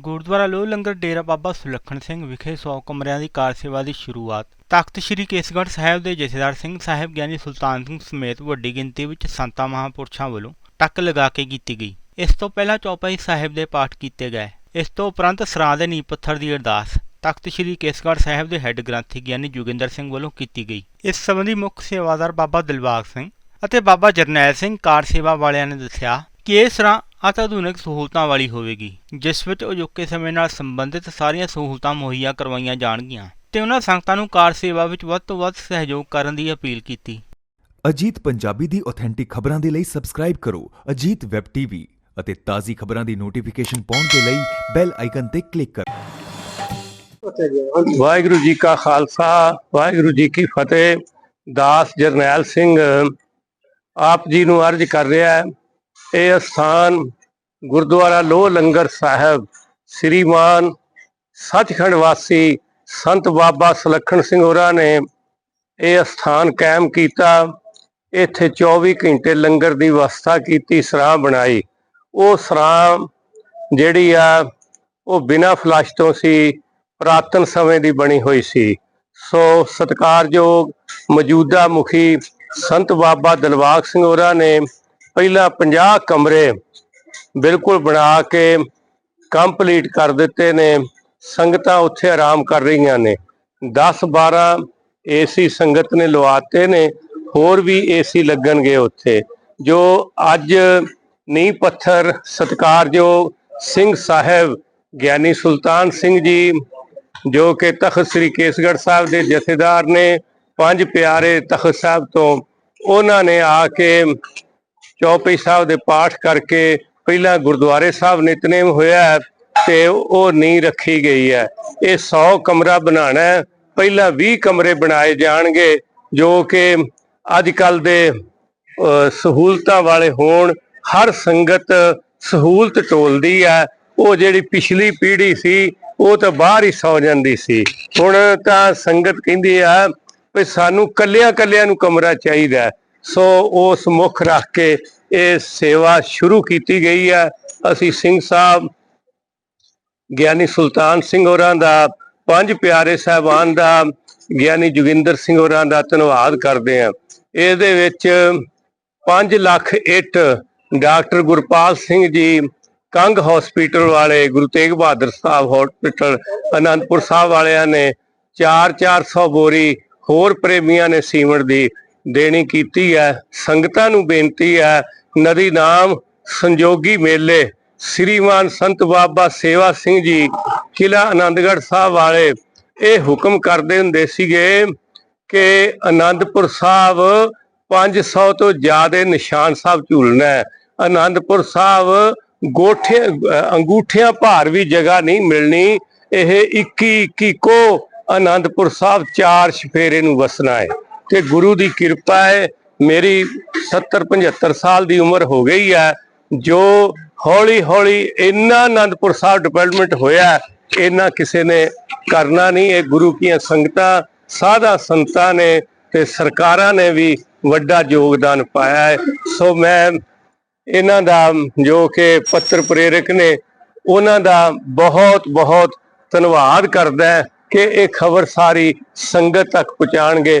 ਗੁਰਦੁਆਰਾ ਲੋਹ ਲੰਗਰ ਡੇਰਾ ਬਾਬਾ ਸੁਲੱਖਣ ਸਿੰਘ ਵਿਖੇ 100 ਕਮਰਿਆਂ ਦੀ ਕਾਰ ਸੇਵਾ ਦੀ ਸ਼ੁਰੂਆਤ। ਤਖਤ ਸ੍ਰੀ ਕੇਸਗੜ੍ਹ ਸਾਹਿਬ ਦੇ ਜਥੇਦਾਰ ਸਿੰਘ ਸਾਹਿਬ ਗਿਆਨੀ ਸੁਲਤਾਨ ਸਿੰਘ ਸਮੇਤ ਵੱਡੀ ਗਿਣਤੀ ਵਿੱਚ ਸੰਤਾਂ ਮਹਾਂਪੁਰਸ਼ਾਂ ਵੱਲੋਂ ਟੱਕ ਲਗਾ ਕੇ ਕੀਤੀ ਗਈ। ਇਸ ਤੋਂ ਪਹਿਲਾਂ ਚੌਪਾਈ ਸਾਹਿਬ ਦੇ ਪਾਠ ਕੀਤੇ ਗਏ। ਇਸ ਤੋਂ ਉਪਰੰਤ ਸਰਾਂ ਦੇ ਨੀਂਹ ਪੱਥਰ ਦੀ ਅਰਦਾਸ ਤਖਤ ਸ੍ਰੀ ਕੇਸਗੜ੍ਹ ਸਾਹਿਬ ਦੇ ਹੈੱਡ ਗ੍ਰੰਥੀ ਗਿਆਨੀ ਜੋਗਿੰਦਰ ਸਿੰਘ ਵੱਲੋਂ ਕੀਤੀ ਗਈ। ਇਸ ਸੰਬੰਧੀ ਮੁੱਖ ਸੇਵਾਦਾਰ ਬਾਬਾ ਦਿਲਬਾਗ ਸਿੰਘ ਅਤੇ ਬਾਬਾ ਜਰਨੈਲ ਸਿੰਘ ਕਾਰ ਸੇਵਾ ਵਾਲਿਆਂ ਨੇ ਦੱਸਿਆ ਕਿ ਇਹ ਸਰਾਂ ਅਤ ਆਧੁਨਿਕ ਸਹੂਲਤਾਂ ਵਾਲੀ ਹੋਵੇਗੀ ਜਿਸ ਵਿੱਚ ਅਜੋਕੇ ਸਮੇਂ ਨਾਲ ਸੰਬੰਧਿਤ ਸਾਰੀਆਂ ਸਹੂਲਤਾਂ ਮੁਹੱਈਆ ਕਰਵਾਈਆਂ ਜਾਣਗੀਆਂ ਤੇ ਉਹਨਾਂ ਸੰਗਤਾਂ ਨੂੰ ਕਾਰ ਸੇਵਾ ਵਿੱਚ ਵੱਧ ਤੋਂ ਵੱਧ ਸਹਿਯੋਗ ਕਰਨ ਦੀ ਅਪੀਲ ਕੀਤੀ। ਅਜੀਤ ਪੰਜਾਬੀ ਦੀ ਆਥੈਂਟਿਕ ਖਬਰਾਂ ਦੇ ਲਈ ਸਬਸਕ੍ਰਾਈਬ ਕਰੋ ਅਜੀਤ ਵੈਬ ਟੀਵੀ ਅਤੇ ਤਾਜ਼ੀ ਖਬਰਾਂ ਦੀ ਨੋਟੀਫਿਕੇਸ਼ਨ ਪਾਉਣ ਦੇ ਲਈ ਬੈਲ ਆਈਕਨ ਤੇ ਕਲਿੱਕ ਕਰੋ। ਵਾਹਿਗੁਰੂ ਜੀ ਕਾ ਖਾਲਸਾ ਵਾਹਿਗੁਰੂ ਜੀ ਕੀ ਫਤਿਹ। ਦਾਸ ਜਰਨੈਲ ਸਿੰਘ ਆਪ ਜੀ ਨੂੰ ਅਰਜ ਕਰ ਰਿਹਾ ਹੈ ਇਹ ਸਥਾਨ ਗੁਰਦੁਆਰਾ ਲੋਹ ਲੰਗਰ ਸਾਹਿਬ, ਸ੍ਰੀਮਾਨ ਸੱਚਖੰਡ ਵਾਸੀ ਸੰਤ ਬਾਬਾ ਸੁਲੱਖਣ ਸਿੰਘ ਹੋਰਾਂ ਨੇ ਇਹ ਸਥਾਨ ਕਾਇਮ ਕੀਤਾ। ਇੱਥੇ 24 ਘੰਟੇ ਲੰਗਰ ਦੀ ਵਿਵਸਥਾ ਕੀਤੀ ਸਰਾਂ ਬਣਾਈ। ਉਹ ਸਰਾਂ ਜਿਹੜੀ ਆ, ਉਹ ਬਿਨਾਂ ਫਲਸ਼ ਤੋਂ ਸੀ, ਪ੍ਰਾਤਨ ਸਮੇਂ ਦੀ ਬਣੀ ਹੋਈ ਸੀ। ਸੋ ਸਤਿਕਾਰਯੋਗ ਮੌਜੂਦਾ ਮੁਖੀ ਸੰਤ ਬਾਬਾ ਦਲਵਾਗ ਸਿੰਘ ਹੋਰਾਂ ਨੇ ਪਹਿਲਾਂ 50 ਕਮਰੇ ਬਿਲਕੁਲ ਬਣਾ ਕੇ ਕੰਪਲੀਟ ਕਰ ਦਿੱਤੇ ਨੇ। ਸੰਗਤਾਂ ਉੱਥੇ ਆਰਾਮ ਕਰ ਰਹੀਆਂ ਨੇ। 10 12 ਏਸੀ ਸੰਗਤ ਨੇ ਲਵਾਤੇ ਨੇ, ਹੋਰ ਵੀ ਏਸੀ ਲੱਗਣਗੇ ਉੱਥੇ। ਜੋ ਅੱਜ ਨੀਂਹ ਪੱਥਰ ਸਤਿਕਾਰਯੋਗ ਸਿੰਘ ਸਾਹਿਬ, ਗਿਆਨੀ ਸੁਲਤਾਨ ਸਿੰਘ ਜੀ, ਜੋ ਕਿ ਤਖਤ ਸ੍ਰੀ ਕੇਸਗੜ੍ਹ ਸਾਹਿਬ ਦੇ ਜਥੇਦਾਰ ਨੇ, ਪੰਜ ਪਿਆਰੇ ਤਖਤ ਸਾਹਿਬ ਤੋਂ, ਉਹਨਾਂ ਨੇ ਆ ਕੇ ਚੌਪਈ ਸਾਹਿਬ ਦੇ ਪਾਠ ਕਰਕੇ ਪਹਿਲਾਂ ਗੁਰਦੁਆਰੇ ਸਾਹਿਬ ਨਿਤਨੇਮ ਹੋਇਆ ਤੇ ਉਹ ਨੀਂਹ ਰੱਖੀ ਗਈ ਹੈ। ਇਹ 100 ਕਮਰਾ ਬਣਾਉਣਾ ਪਹਿਲਾਂ 20 ਕਮਰੇ ਬਣਾਏ ਜਾਣਗੇ, ਜੋ ਕਿ ਅੱਜ ਕੱਲ ਦੇ ਸਹੂਲਤਾਂ ਵਾਲੇ ਹੋਣ। ਹਰ ਸੰਗਤ ਸਹੂਲਤ ਟੋਲਦੀ ਹੈ। ਉਹ ਜਿਹੜੀ ਪਿਛਲੀ ਪੀੜ੍ਹੀ ਸੀ, ਉਹ ਤਾਂ ਬਾਹਰ ਹੀ ਸੌ ਜਾਂਦੀ ਸੀ। ਹੁਣ ਤਾਂ ਸੰਗਤ ਕਹਿੰਦੀ ਆ ਵੀ ਸਾਨੂੰ ਕੱਲਿਆਂ ਕੱਲਿਆਂ ਨੂੰ ਕਮਰਾ ਚਾਹੀਦਾ ਸੋ ਉਸ ਮੁੱਖ ਰੱਖ ਕੇ ਇਹ ਸੇਵਾ ਸ਼ੁਰੂ ਕੀਤੀ ਗਈ ਹੈ। ਅਸੀਂ ਸਿੰਘ ਸਾਹਿਬ, ਗਿਆਨੀ ਸੁਲਤਾਨ ਸਿੰਘ ਹੋਰਾਂ ਦਾ, ਪੰਜ ਪਿਆਰੇ ਸਾਹਿਬਾਨ ਦਾ, ਗਿਆਨੀ ਜੋਗਿੰਦਰ ਸਿੰਘ ਹੋਰਾਂ ਦਾ ਧੰਨਵਾਦ ਕਰਦੇ ਹਾਂ। ਇਹਦੇ ਵਿੱਚ 5 ਲੱਖ ਇੱਟ ਡਾਕਟਰ ਗੁਰਪਾਲ ਸਿੰਘ ਜੀ, ਕੰਗ ਹਸਪੀਟਲ ਵਾਲੇ ਗੁਰੂ ਤੇਗ ਬਹਾਦਰ ਸਾਹਿਬ ਹਸਪੀਟਲ ਅਨੰਦਪੁਰ ਸਾਹਿਬ ਵਾਲਿਆਂ ਨੇ 4-400 ਬੋਰੀ ਹੋਰ ਪ੍ਰੇਮੀਆਂ ਨੇ ਸੀਮਟ ਦੀ ਦੇਣੀ ਕੀਤੀ ਹੈ। ਸੰਗਤਾਂ ਨੂੰ ਬੇਨਤੀ ਹੈ ਨਦੀ ਨਾਮ ਸੰਜੋਗੀ ਮੇਲੇ। ਸ੍ਰੀਮਾਨ ਸੰਤ ਬਾਬਾ ਸੇਵਾ ਸਿੰਘ ਜੀ ਕਿਲਾ ਆਨੰਦਗੜ੍ਹ ਸਾਹਿਬ ਵਾਲੇ ਇਹ ਹੁਕਮ ਕਰਦੇ ਹੁੰਦੇ ਸੀਗੇ ਕਿ ਆਨੰਦਪੁਰ ਸਾਹਿਬ 500 ਤੋਂ ਜ਼ਿਆਦਾ ਨਿਸ਼ਾਨ ਸਾਹਿਬ ਝੂਲਣਾ ਹੈ। ਆਨੰਦਪੁਰ ਸਾਹਿਬ ਗੋਠੇ ਅੰਗੂਠਿਆਂ ਭਾਰ ਵੀ ਜਗ੍ਹਾ ਨਹੀਂ ਮਿਲਣੀ। ਇਹ 21 21 ਕੋ ਆਨੰਦਪੁਰ ਸਾਹਿਬ ਚਾਰ ਸ਼ਫੇਰੇ ਨੂੰ ਵਸਣਾ ਹੈ। ਤੇ ਗੁਰੂ ਦੀ ਕਿਰਪਾ ਹੈ ਮੇਰੀ 70 75 ਸਾਲ ਦੀ ਉਮਰ ਹੋ ਗਈ ਹੈ ਜੋ ਹੌਲੀ ਹੌਲੀ ਇੰਨਾ ਆਨੰਦਪੁਰ ਸਾਹਿਬ ਡਿਵੈਲਪਮੈਂਟ ਹੋਇਆ ਹੈ, ਇੰਨਾ ਕਿਸੇ ਨੇ ਕਰਨਾ ਨਹੀਂ ਇਹ ਗੁਰੂ ਕੀਆਂ ਸੰਗਤਾਂ ਸਾਧਾ ਸੰਤਾਂ ਨੇ ਤੇ ਸਰਕਾਰਾਂ ਨੇ ਵੀ ਵੱਡਾ ਯੋਗਦਾਨ ਪਾਇਆ ਹੈ। ਸੋ ਮੈਂ ਇਹਨਾਂ ਦਾ ਜੋ ਕਿ ਪੱਤਰ ਪ੍ਰੇਰਕ ਨੇ ਉਹਨਾਂ ਦਾ ਬਹੁਤ ਬਹੁਤ ਧੰਨਵਾਦ ਕਰਦਾ ਕਿ ਇਹ ਖਬਰ ਸਾਰੀ ਸੰਗਤ ਤੱਕ ਪਹੁੰਚਾਣਗੇ